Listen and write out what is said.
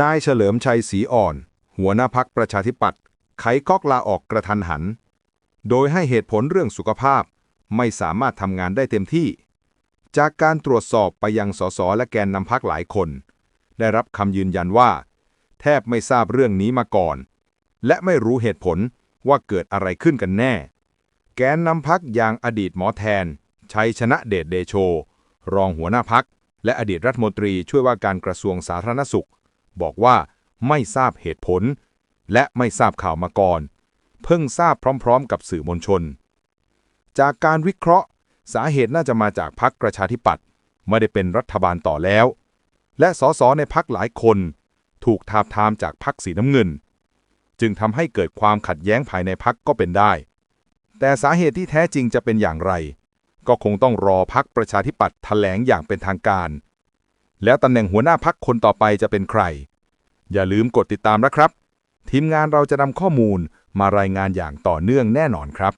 นายเฉลิมชัยศรีอ่อน หัวหน้าพักประชาธิปัตย์ไขก๊อกลาออกกระทันหัน โดยให้เหตุผลเรื่องสุขภาพไม่สามารถทำงานได้เต็มที่ จากการตรวจสอบไปยังสสและแกนนำพักหลายคน ได้รับคำยืนยันว่า แทบไม่ทราบเรื่องนี้มาก่อน และไม่รู้เหตุผลว่าเกิดอะไรขึ้นกันแน่ แกนนำพักอย่างอดีตหมอแทน ชัยชนะเดชเดโช รองหัวหน้าพัก และอดีตรัฐมนตรีช่วยว่าการกระทรวงสาธารณสุข บอกว่าไม่ทราบเหตุผล และไม่ทราบข่าวมาก่อน เพิ่งทราบพร้อม ๆ กับสื่อมวลชน จากการวิเคราะห์ สาเหตุน่าจะมาจากพักประชาธิปัตย์ไม่ได้เป็นรัฐบาลต่อแล้ว และสสในพักหลายคน ถูกทาบทามจากพักสีน้ำเงิน จึงทำให้เกิดความขัดแย้งภายในพักก็เป็นได้ แต่สาเหตุที่แท้จริงจะเป็นอย่างไร ก็คงต้องรอพักประชาธิปัตย์แถลงอย่างเป็นทางการ แล้วตำแหน่งหัวหน้าพักคนต่อไปจะเป็นใคร อย่าลืมกดติดตามนะครับ ทีมงานเราจะนำข้อมูลมารายงานอย่างต่อเนื่องแน่นอนครับ